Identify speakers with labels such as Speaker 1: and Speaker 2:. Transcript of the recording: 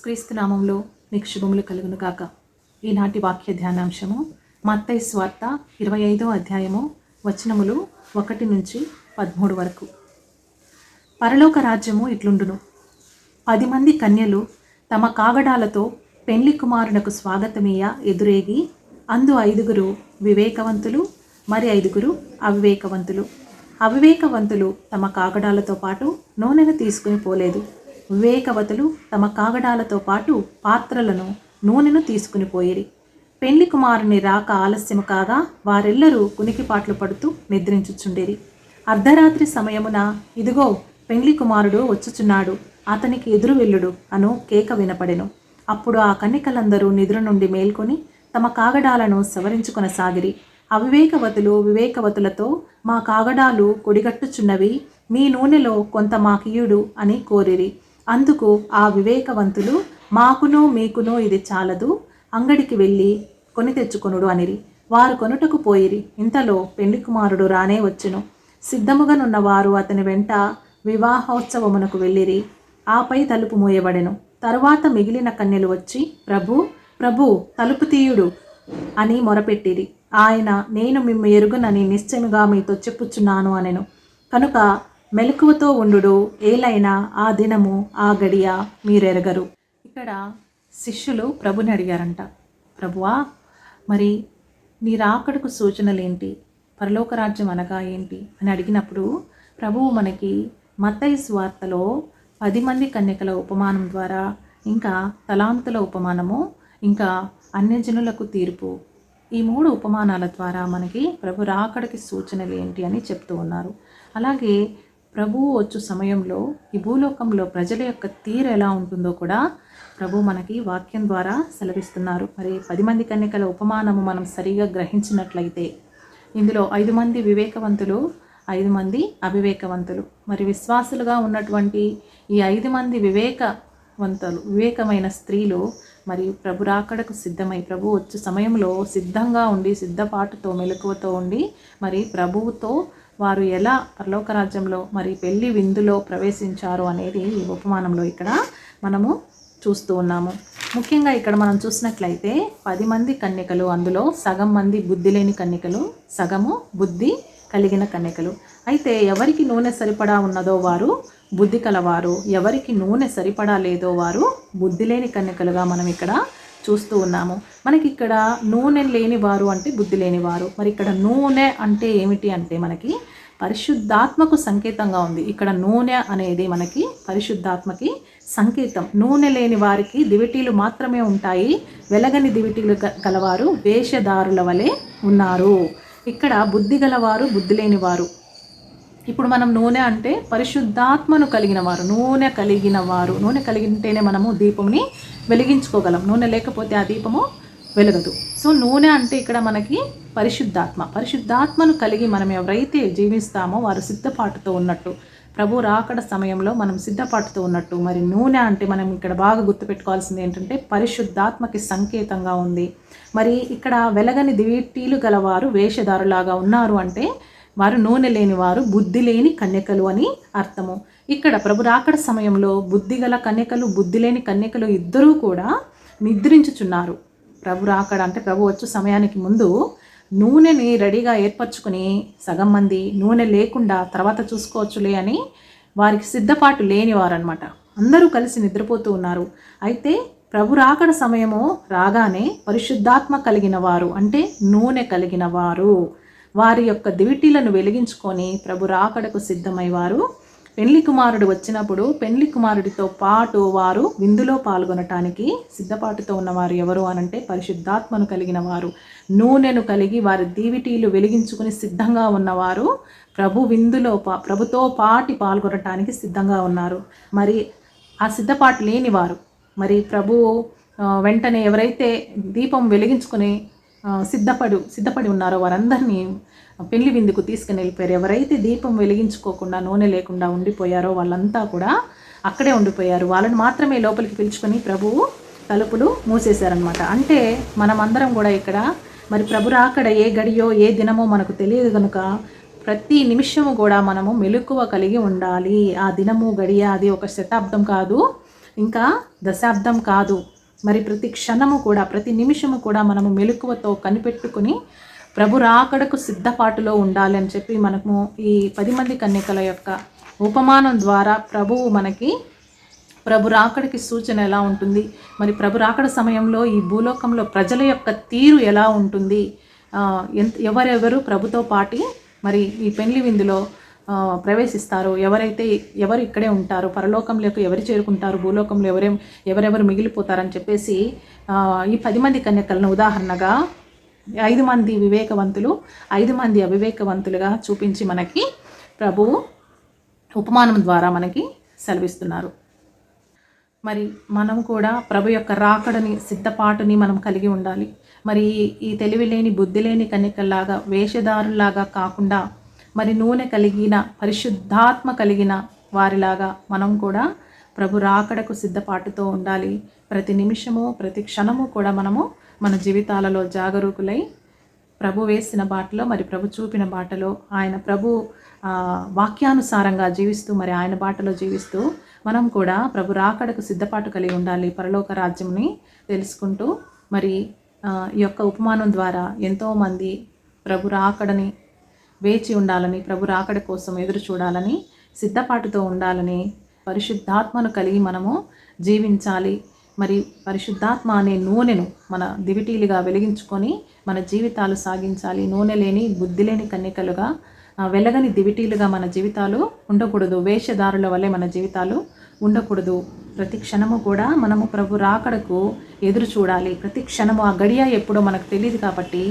Speaker 1: యేసుక్రీస్తు నామంలో మీకు శుభములు కలుగును కాక ఈనాటి వాక్య ధ్యానాంశము మత్తై స్వార్త ఇరవై ఐదో అధ్యాయము వచనములు ఒకటి నుంచి పదమూడు వరకు. పరలోక రాజ్యము ఇట్లుండును. పది మంది కన్యలు తమ కాగడాలతో పెండ్లి కుమారునకు స్వాగతమీయ ఎదురేగి అందు ఐదుగురు వివేకవంతులు మరి ఐదుగురు అవివేకవంతులు. అవివేకవంతులు తమ కాగడాలతో పాటు నూనెను తీసుకుని పోలేదు. వివేకవతులు తమ కాగడాలతో పాటు పాత్రలను నూనెను తీసుకుని పోయిరి. పెండ్లి కుమారుని రాక ఆలస్యము కాగా వారెల్లరూ కునికిపాట్లు పడుతూ నిద్రించుచుండిరి. అర్ధరాత్రి సమయమున ఇదిగో పెండ్లి కుమారుడు వచ్చుచున్నాడు. అతనికి ఎదురు వెళ్ళుడు అను కేక వినపడెను. అప్పుడు ఆ కన్నికలందరూ నిద్ర నుండి మేల్కొని తమ కాగడాలను సవరించుకొనసాగిరి. అవివేకవతులు వివేకవతులతో మా కాగడాలు కొడిగట్టుచున్నవి మీ నూనెలో కొంత మాకియుడు అని కోరిరి. అందుకు ఆ వివేకవంతులు మాకును మీకును ఇది చాలదు. అంగడికి వెళ్ళి కొని తెచ్చుకొనుడు అనిరి. వారు కొనుటకు పోయిరి. ఇంతలో పెండి కుమారుడు రానే వచ్చును. సిద్ధముగానున్న వారు అతని వెంట వివాహోత్సవమునకు వెళ్ళిరి. ఆపై తలుపు మూయబడెను. తరువాత మిగిలిన కన్యలు వచ్చి ప్రభు ప్రభు తలుపు తీయుడు అని మొరపెట్టిరి. ఆయన నేను మిమ్ము ఎరుగునని నిశ్చయముగా మీతో చెప్పుచున్నాను అనెను. కనుక మెలకువతో ఉండు ఏలైనా ఆ దినము ఆ గడియ మీరెరగరు. ఇక్కడ శిష్యులు ప్రభుని అడిగారంట. ప్రభువా మరి నీ రాకడకు సూచనలేంటి? పరలోక రాజ్యం అనగా ఏంటి? అని అడిగినప్పుడు ప్రభువు మనకి మత్తయి స్వార్తలో పది మంది కన్యకల ఉపమానం ద్వారా ఇంకా తలాంతుల ఉపమానము ఇంకా అన్యజనులకు తీర్పు ఈ మూడు ఉపమానాల ద్వారా మనకి ప్రభు రాకడికి సూచనలు ఏంటి అని చెప్తూ ఉన్నారు. అలాగే ప్రభువు వచ్చు సమయంలో ఈ భూలోకంలో ప్రజల యొక్క తీరు ఎలా ఉంటుందో కూడా ప్రభు మనకి వాక్యం ద్వారా సెలవిస్తున్నారు. మరి పది మంది కన్యకల ఉపమానము మనం సరిగా గ్రహించినట్లయితే ఇందులో ఐదు మంది వివేకవంతులు ఐదు మంది అవివేకవంతులు. మరి విశ్వాసులుగా ఉన్నటువంటి ఈ ఐదు మంది వివేకవంతులు వివేకమైన స్త్రీలు మరి ప్రభు రాకడకు సిద్ధమై ప్రభు వచ్చే సమయంలో సిద్ధంగా ఉండి సిద్ధపాటుతో మెలకువతో ఉండి మరి ప్రభువుతో వారు ఎలా పరలోక రాజ్యంలో మరి పెళ్ళి విందులో ప్రవేశించారు అనేది ఈ ఉపమానంలో ఇక్కడ మనము చూస్తూ ఉన్నాము. ముఖ్యంగా ఇక్కడ మనం చూసినట్లయితే పది మంది కన్యకలు అందులో సగం మంది బుద్ధి లేని కన్యకలు సగము బుద్ధి కలిగిన కన్యకలు. అయితే ఎవరికి నూనె సరిపడా ఉన్నదో వారు బుద్ధి కలవారు. ఎవరికి నూనె సరిపడా లేదో వారు బుద్ధి లేని కన్యకలుగా మనం ఇక్కడ చూస్తూ ఉన్నాము. మనకి ఇక్కడ నూనె లేని వారు అంటే బుద్ధి లేని వారు మరి ఇక్కడ నూనె అంటే ఏమిటి అంటే మనకి పరిశుద్ధాత్మకు సంకేతంగా ఉంది. ఇక్కడ నూనె అనేది మనకి పరిశుద్ధాత్మకి సంకేతం. నూనె లేని వారికి దివిటీలు మాత్రమే ఉంటాయి. వెలగని దివిటీలు గలవారు వేషధారుల వలె ఉన్నారు. ఇక్కడ బుద్ధి గలవారు బుద్ధి లేని వారు ఇప్పుడు మనం నూనె అంటే పరిశుద్ధాత్మను కలిగిన వారు నూనె కలిగిన వారు. నూనె కలిగింటేనే మనము దీపంని వెలిగించుకోగలం. నూనె లేకపోతే ఆ దీపము వెలగదు. సో నూనె అంటే ఇక్కడ మనకి పరిశుద్ధాత్మ. పరిశుద్ధాత్మను కలిగి మనం ఎవరైతే జీవిస్తామో వారు సిద్ధపాటుతో ఉన్నట్టు ప్రభు రాకడ సమయంలో మనం సిద్ధపాటుతో ఉన్నట్టు మరి నూనె అంటే మనం ఇక్కడ బాగా గుర్తుపెట్టుకోవాల్సింది ఏంటంటే పరిశుద్ధాత్మకి సంకేతంగా ఉంది. మరి ఇక్కడ వెలగని దివిటీలు గలవారు వేషధారులాగా ఉన్నారు అంటే వారు నూనె లేని వారు బుద్ధి లేని కన్యకలు అని అర్థము. ఇక్కడ ప్రభు రాకడ సమయంలో బుద్ధి గల కన్యకలు బుద్ధి లేని కన్యకలు ఇద్దరూ కూడా నిద్రించుచున్నారు. ప్రభు రాకడ అంటే ప్రభు వచ్చు సమయానికి ముందు నూనెని రెడీగా ఏర్పరచుకుని సగం మంది నూనె లేకుండా తర్వాత చూసుకోవచ్చులే అని వారికి సిద్ధపాటు లేనివారనమాట అందరూ కలిసి నిద్రపోతూ ఉన్నారు. అయితే ప్రభు రాకడ సమయము రాగానే పరిశుద్ధాత్మ కలిగిన వారు అంటే నూనె కలిగిన వారు. వారి యొక్క దివిటీలను వెలిగించుకొని ప్రభు రాకడకు సిద్ధమై వారు పెళ్ళి కుమారుడు వచ్చినప్పుడు పెళ్ళి కుమారుడితో పాటు వారు విందులో పాల్గొనటానికి సిద్ధపాటుతో ఉన్నవారు ఎవరు అనంటే పరిశుద్ధాత్మను కలిగిన వారు. నూనెను కలిగి వారి దీవిటీలు వెలిగించుకుని సిద్ధంగా ఉన్నవారు ప్రభు విందులో పా ప్రభుతో పాటి పాల్గొనటానికి సిద్ధంగా ఉన్నారు. మరి ఆ సిద్ధపాటు లేని వారు మరి ప్రభు వెంటనే ఎవరైతే దీపం వెలిగించుకుని సిద్ధపడు సిద్ధపడి ఉన్నారో వారందరినీ పెళ్ళి విందుకు తీసుకుని వెళ్ళిపోయారు. ఎవరైతే దీపం వెలిగించుకోకుండా నూనె లేకుండా ఉండిపోయారో వాళ్ళంతా కూడా అక్కడే ఉండిపోయారు. వాళ్ళని మాత్రమే లోపలికి పిలుచుకొని ప్రభువు తలుపులు మూసేశారనమాట అంటే మనమందరం కూడా ఇక్కడ మరి ప్రభు రాకడ ఏ గడియో ఏ దినమో మనకు తెలియదు కనుక ప్రతి నిమిషము కూడా మనము మెలకువ కలిగి ఉండాలి. ఆ దినము గడియ అది ఒక శతాబ్దం కాదు ఇంకా దశాబ్దం కాదు. మరి ప్రతి క్షణము కూడా ప్రతి నిమిషము కూడా మనము మెలకువతో కనిపెట్టుకుని ప్రభు రాకడకు సిద్ధపాటులో ఉండాలి అని చెప్పి మనము ఈ పది మంది కన్యకల యొక్క ఉపమానం ద్వారా ప్రభువు మనకి ప్రభు రాకడికి సూచన ఎలా ఉంటుంది? మరి ప్రభు రాకడ సమయంలో ఈ భూలోకంలో ప్రజల యొక్క తీరు ఎలా ఉంటుంది? ఎంత ఎవరెవరు ప్రభుతో పాటి మరి ఈ పెళ్ళి విందులో ప్రవేశిస్తారు. ఎవరైతే ఎవరు ఇక్కడే ఉంటారు పరలోకంలోకి ఎవరు చేరుకుంటారు భూలోకంలో ఎవరే ఎవరెవరు మిగిలిపోతారని చెప్పేసి ఈ పది మంది కన్యకలను ఉదాహరణగా ఐదు మంది వివేకవంతులు ఐదు మంది అవివేకవంతులుగా చూపించి మనకి ప్రభువు ఉపమానం ద్వారా మనకి సెలవిస్తున్నారు. మరి మనం కూడా ప్రభు యొక్క రాకడని సిద్ధపాటుని మనం కలిగి ఉండాలి. మరి ఈ తెలివి లేని బుద్ధి లేని కన్యకల్లాగా వేషధారులాగా కాకుండా మరి నూనె కలిగిన పరిశుద్ధాత్మ కలిగిన వారిలాగా మనం కూడా ప్రభు రాకడకు సిద్ధపాటుతో ఉండాలి. ప్రతి నిమిషము ప్రతి క్షణము కూడా మనము మన జీవితాలలో జాగరూకులై ప్రభు వేసిన బాటలో మరి ప్రభు చూపిన బాటలో ఆయన ప్రభు వాక్యానుసారంగా జీవిస్తూ మరి ఆయన బాటలో జీవిస్తూ మనం కూడా ప్రభు రాకడకు సిద్ధపాటు కలిగి ఉండాలి. పరలోక రాజ్యంని తెలుసుకుంటూ మరి ఈ యొక్క ఉపమానం ద్వారా ఎంతోమంది ప్రభు రాకడని వేచి ఉండాలని ప్రభు రాకడ కోసం ఎదురు చూడాలని సిద్ధపాటుతో ఉండాలని పరిశుద్ధాత్మను కలిగి మనము జీవించాలి. మరి పరిశుద్ధాత్మ అనే నూనెను మన దివిటీలుగా వెలిగించుకొని మన జీవితాలు సాగించాలి. నూనె లేని బుద్ధి లేని కన్యకలుగా వెలగని దివిటీలుగా మన జీవితాలు ఉండకూడదు. వేషధారుల వల్లే మన జీవితాలు ఉండకూడదు. ప్రతి క్షణము కూడా మనము ప్రభు రాకడకు ఎదురు చూడాలి. ప్రతి క్షణము ఆ గడియ ఎప్పుడో మనకు తెలియదు కాబట్టి